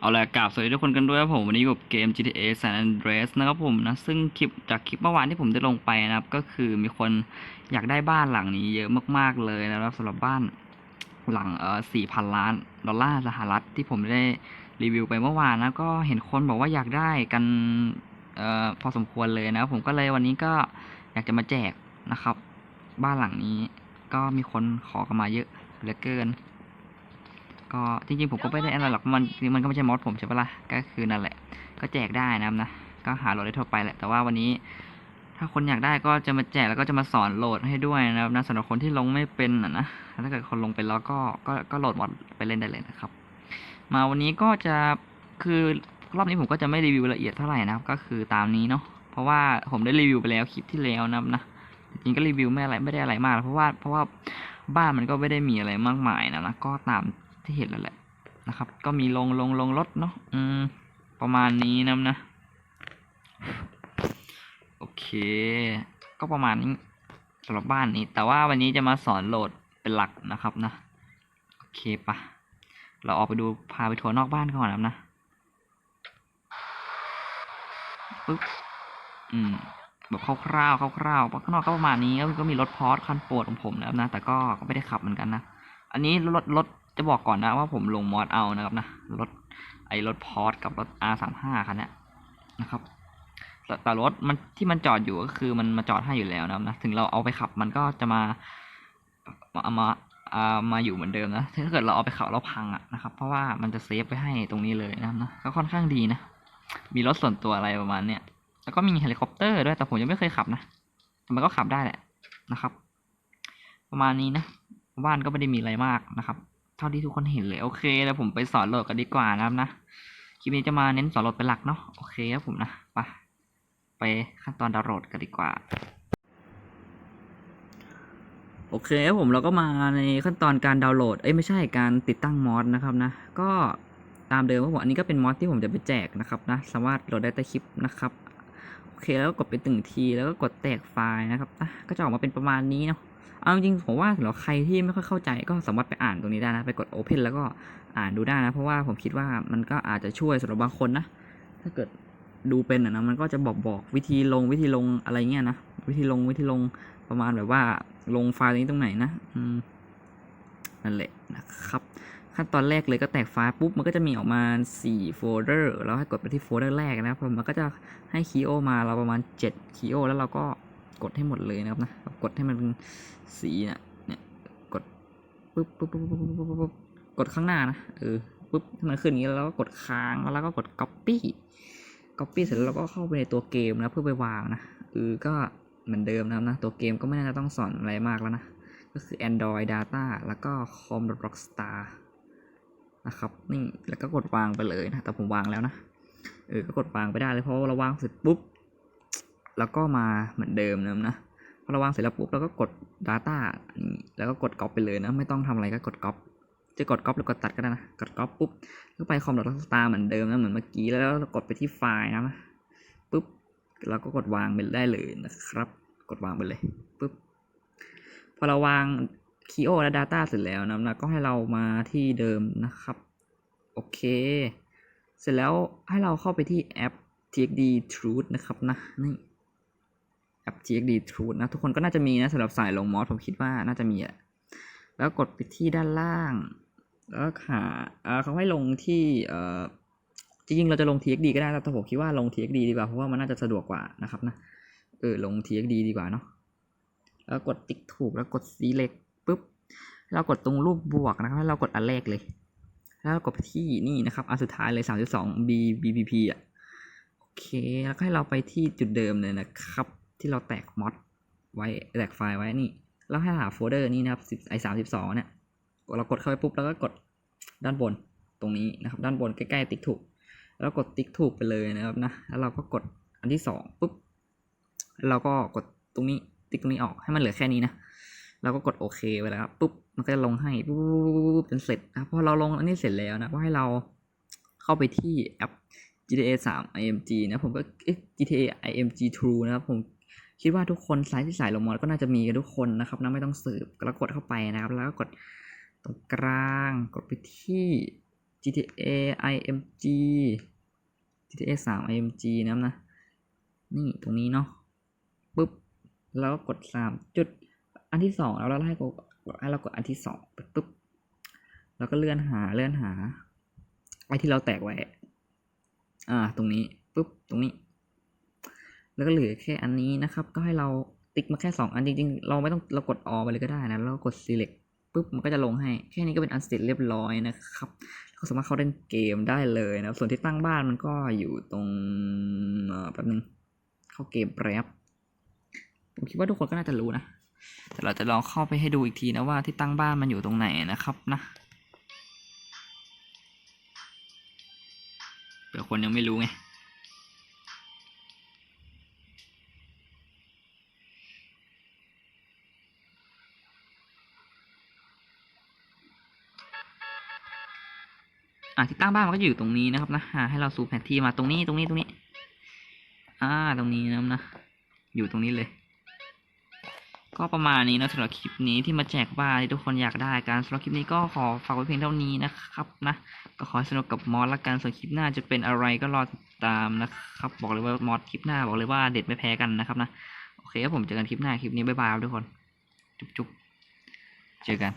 เอาละกราบสวัสดีทุกคนกันด้วยครับผม วันนี้อยู่กับเกม GTA San Andreas นะครับผมนะ ซึ่งคลิปจากคลิปเมื่อวานที่ผมได้ลงไปนะครับ ก็คือมีคนอยากได้บ้านหลังนี้เยอะมากๆเลยนะครับสำหรับบ้านหลังเอ่อสี่พันล้านดอลลาร์สหรัฐที่ผมได้รีวิวไปเมื่อวานนะ ก็เห็นคนบอกว่าอยากได้กันเอ่อพอสมควรเลยนะครับผมก็เลยวันนี้ก็อยากจะมาแจกนะครับ บ้านหลังนี้ก็มีคนขอกันมาเยอะเหลือเกิน ก็จริงๆผมก็ไม่ได้อะไรหรอกมันมันก็ไม่ใช่มอสผมใช่ปะล่ะก็คือนั่นแหละ ก็แจกได้นะครับนะก็หาโหลดได้ทั่วไปแหละแต่ว่าวันนี้ ถ้าคนอยากได้ก็จะมาแจกแล้วก็จะมาสอนโหลดให้ด้วยนะครับนะสำหรับคนที่ลงไม่เป็นอะนะถ้าเกิดคนลงเป็นแล้วก็ก็ก็โหลดมอดไปเล่นได้เลยนะครับ มาวันนี้ก็จะคือรอบนี้ผมก็จะไม่รีวิวละเอียดเท่าไหร่นะครับ ก็คือตามนี้เนาะเพราะว่าผมได้รีวิวไปแล้วคลิปที่แล้วนะครับนะจริงก็รีวิวไม่อะไรไม่ได้อะไรมากหรอกเพราะว่าเพราะว่าบ้านมันก็ไม่ได้มีอะไรมากมายนะนะก็ตาม ที่เห็นแล้วแหละนะครับ ก็มีลงลงลงรถเนาะอืมประมาณนี้นะนะ โอเค ก็ประมาณนี้สำหรับบ้านนี้ แต่ว่าวันนี้จะมาสอนโหลดเป็นหลักนะครับนะ โอเคปะเราออกไปดูพาไปทัวร์นอกบ้านก่อนนะนะปึ๊บอืมแบบคร่าวๆคร่าวๆข้างนอกก็ประมาณนี้ก็มีรถพอร์ตคันโปรดของผมนะครับนะ แต่ก็ก็ไม่ได้ขับเหมือนกันนะ อันนี้รถรถ จะบอกก่อนนะว่าผมลงมอดเอานะครับนะรถไอรถพอร์ตกับรถ R35 คันเนี้ยนะครับแต่รถมันที่มันจอดอยู่ก็คือมันมาจอดให้อยู่แล้วนะครับนะถึงเราเอาไปขับมันก็จะมาเอามาเอามาอยู่เหมือนเดิมนะถ้าเกิดเราเอาไปขับแล้วพังอะนะครับ เพราะว่ามันจะเซฟไว้ให้ตรงนี้เลยนะครับนะก็ค่อนข้างดีนะ มีรถส่วนตัวอะไรประมาณเนี้ยแล้วก็มีเฮลิคอปเตอร์ด้วยแต่ผมยังไม่เคยขับนะแต่มันก็ขับได้แหละนะครับ ประมาณนี้นะบ้านก็ไม่ได้มีอะไรมากนะครับ เท่าที่ทุกคนเห็นเลยโอเคแล้วผมไปสอนโหลดกันดีกว่านะครับนะคลิปนี้จะมาเน้นสอนโหลดเป็นหลักเนาะโอเคครับผมนะไปไปขั้นตอนดาวน์โหลดกันดีกว่าโอเคครับผมเราก็มาในขั้นตอนการดาวน์โหลดเอ้ยไม่ใช่การติดตั้งมอดนะครับนะก็ตามเดิมครับผมอันนี้ก็เป็นมอดที่ผมจะไปแจกนะครับนะสามารถโหลดได้ใต้คลิปนะครับโอเคแล้วก็กดไปตึงทีแล้วก็กดแตกไฟล์นะครับนะก็จะออกมาเป็นประมาณนี้เนาะ เอาจริงผมว่าสำหรับใครที่ไม่ค่อยเข้าใจก็สามารถไปอ่านตรงนี้ได้นะ ไปกด Open แล้วก็อ่านดูได้นะ เพราะว่าผมคิดว่ามันก็อาจจะช่วยสำหรับบางคนนะ ถ้าเกิดดูเป็นอะนะมันก็จะบอกบอกวิธีลงวิธีลงอะไรเงี้ยนะ วิธีลงวิธีลงประมาณแบบว่าลงไฟล์ตรงนี้ตรงไหนนะอืมนั่นแหละนะครับ ขั้นตอนแรกเลยก็แตกไฟล์ปุ๊บมันก็จะมีออกมา 4 โฟลเดอร์แล้วให้กดไปที่โฟลเดอร์แรกนะครับมันก็จะให้คีโอมาเราประมาณ7คีโอแล้วเราก็ กดให้หมดเลยนะครับนะกดให้มันเป็นสีเนี่ยเนี่ยกดปุ๊บปุ๊บปุ๊บปุ๊บปุ๊บปุ๊บกดข้างหน้านะเออปุ๊บให้มันขึ้นอย่างนี้แล้วเราก็กดค้างแล้วเราก็กด copy copy เสร็จแล้วเราก็เข้าไปในตัวเกมนะเพื่อไปวางนะเออก็เหมือนเดิมนะครับนะตัวเกมก็ไม่น่าจะต้องสอนอะไรมากแล้วนะก็คือ Android Data แล้วก็ com rockstar นะครับนี่แล้วก็กดวางไปเลยนะแต่ผมวางแล้วนะเออก็กดวางไปได้เลยเพราะว่าเราวางเสร็จปุ๊บ แล้วก็มาเหมือนเดิมนะนะพอเราวางเสร็จแล้วปุ๊บเราก็กด Data นี่แล้วก็กด Copy ไปเลยนะ ไม่ต้องทำอะไรก็กด Copy จะกด Copy หรือกดตัดก็ได้นะ กด Copy ปุ๊บก็ไป com rockstar เหมือนเดิมนะเหมือนเมื่อกี้แล้วเรากดไปที่ไฟล์นะปุ๊บเราก็กดวางไปได้เลยนะครับ กดวางไปเลยปุ๊บพอเราวางคีโอและ Data เสร็จแล้วนะนะก็ให้เรามาที่เดิมนะครับ โอเค เสร็จแล้วให้เราเข้าไปที่แอป TXD Truth นะครับนะนี่ แอป TXD Truth นะทุกคนก็น่าจะมีนะสำหรับสายลงมอสผมคิดว่าน่าจะมีอะแล้วกดไปที่ด้านล่าง แล้วหาเออเขาให้ลงที่เอจริงๆเราจะลง TXD ก็ได้แต่ผมคิดว่าลง TXD ดีกว่าเพราะว่ามันน่าจะสะดวกกว่านะครับนะเออลง TXD ดีกว่าเนาะแล้วกดติ๊กถูกแล้วกด select ปุ๊บเรากดตรงรูปบวกนะครับแล้เรากดอันแรกเลย แล้วกดไปที่นี่นะครับอันสุดท้ายเลย 32 B BPP อะโอเค แล้วก็ให้เราไปที่จุดเดิมเลยนะครับ ที่เราแตกมอดไว้แตกไฟล์ไว้นี่แล้วให้หาโฟลเดอร์นี้นะครับ10ไอ้32เนี่ยเรากดเข้าไปปุ๊บแล้วก็กดด้านบนตรงนี้นะครับ ด้านบนใกล้ๆติ๊กถูก แล้วกดติ๊กถูกไปเลยนะครับนะแล้วเราก็กดอันที่สองปุ๊บเราก็กดตรงนี้ติ๊กตรงนี้ออกให้มันเหลือแค่นี้นะเราก็กดโอเคไปแล้วครับปุ๊บมันก็จะลงให้ปุ๊บจนเสร็จนะพอเราลงอันนี้เสร็จแล้วนะก็ให้เราเข้าไปที่แอป GTA 3 IMG นะผมก็ GTA IMG True นะครับผม คิดว่าทุกคนสายที่สายลงมอดก็น่าจะมีกันทุกคนนะครับนะไม่ต้องสืบแล้วกดเข้าไปนะครับ แล้วก็กดตรงกลางกดไปที่ GTA IMG GTA 3 IMG นะครับนะ นี่ตรงนี้เนาะปุ๊บแล้วก็กดสามจุดอันที่สองแล้วเราให้กดให้เรากดอันที่สองปปุ๊บแล้วก็เลื่อนหาเลื่อนหาไอ้ที่เราแตกไว้ อ่า ตรงนี้ปุ๊บตรงนี้ แล้วก็เหลือแค่อันนี้นะครับ ก็ให้เราติ๊กมาแค่สองอันจริงๆ เราไม่ต้องเรากดออไปเลยก็ได้นะแล้วก็กด select ปุ๊บมันก็จะลงให้ แค่นี้ก็เป็นอันเสร็จเรียบร้อยนะครับก็สามารถเข้าเล่นเกมได้เลยนะส่วนที่ตั้งบ้านมันก็อยู่ตรงอ่อแป๊บนึงเข้าเกมแป๊บผมคิดว่าทุกคนก็น่าจะรู้นะแต่เราจะลองเข้าไปให้ดูอีกทีนะว่าที่ตั้งบ้านมันอยู่ตรงไหนนะครับนะเผื่อคนยังไม่รู้ไง อะที่ตั้งบ้านมันก็จะอยู่ตรงนี้นะครับนะอ่าให้เราซูมแผนที่มาตรงนี้ตรงนี้ตรงนี้ อ่าตรงนี้นะครับนะ อยู่ตรงนี้เลย ก็ประมาณนี้นะสำหรับคลิปนี้ที่มาแจกบ้านที่ทุกคนอยากได้กันสำหรับคลิปนี้ก็ขอฝากไว้เพียงเท่านี้นะครับนะก็ขอสนุกกับมอสละกันส่วนคลิปหน้าจะเป็นอะไรก็รอติดตามนะครับ บอกเลยว่ามอสคลิปหน้าบอกเลยว่าเด็ดไม่แพ้กันนะครับนะโอเคครับผมเจอกันคลิปหน้าคลิปนี้บ๊ายบายครับทุกคน จุ๊บๆเจอกัน